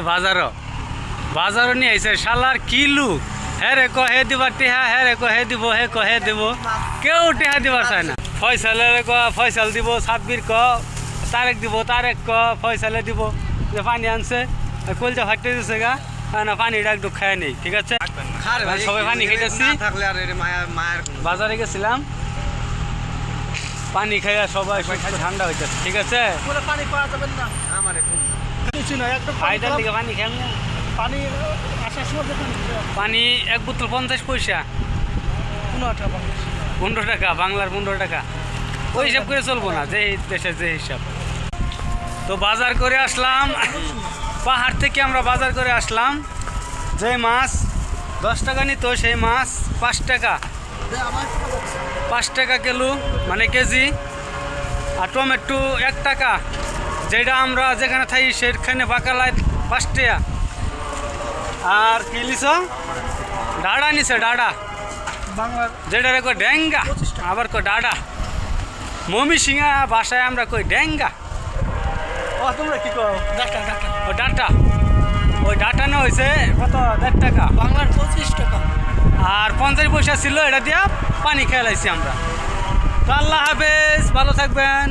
বাজারও। বাজারও নিয়ে আইসে শালার কি লুক? হ্যাঁ রে ক হে দিবার টেহা হ্যাঁ রে ক হে দিব হে ক হে দিব। কেউ টেহা দিবার চায় না। ফয়সালের ক ফয়সাল দিব সাব্বির ক তারেক দিব তারেক ক ফয়সালে দিব। যে পানি আনছে কলজা ফাটতে দিছে গা না পানিটা একটু খায় নেই ঠিক আছে? সবাই পানি খাইতেছি। না থাকলে আর এর মায়া মায়ের কোনো- বাজারে গেছিলাম। পানি খাইয়া সবাই ঠান্ডা হইতেছে ঠিক আছে? পানি পাওয়া যাবে না। আমার কিছু না একদম পানি আইটার দিকে পানি খাম পানি আসার সময় দেখুন পানি এক বোতল পঞ্চাশ পয়সা। পনেরো টাকা পনেরো টাকা বাংলার পনেরো টাকা। ওই হিসাব করে চলবো না যে দেশের যে হিসাব। তো বাজার করে আসলাম। পাহাড় থেকে আমরা বাজার করে আসলাম। যে মাছ দশ টাকা নিত সেই মাছ পাঁচ টাকা। পাঁচ টাকা কিলো মানে কেজি। আর টমেটো এক টাকা। যেটা আমরা যেখানে থাকি সেখানে বাকালায় পাঁচ টাকা আর কি লিছ ডাডা নিছে ডাডা। যেটা কই ড্যাঙ্গা আবার কই ডাডা। মমি সিংহা বাসায় আমরা কই ড্যাঙ্গা ও তোমরা কি কো ডাক্তার ডাক্তার ও ডাটা। ওই ডাটা না হয়েছে কত? দেড় টাকা। বাংলার পঁচিশ টাকা। আর পঞ্চাশ পয়সা ছিল এটা দিয়া পানি খেলাইছি আমরা। তো আল্লাহ হাফেজ ভালো থাকবেন।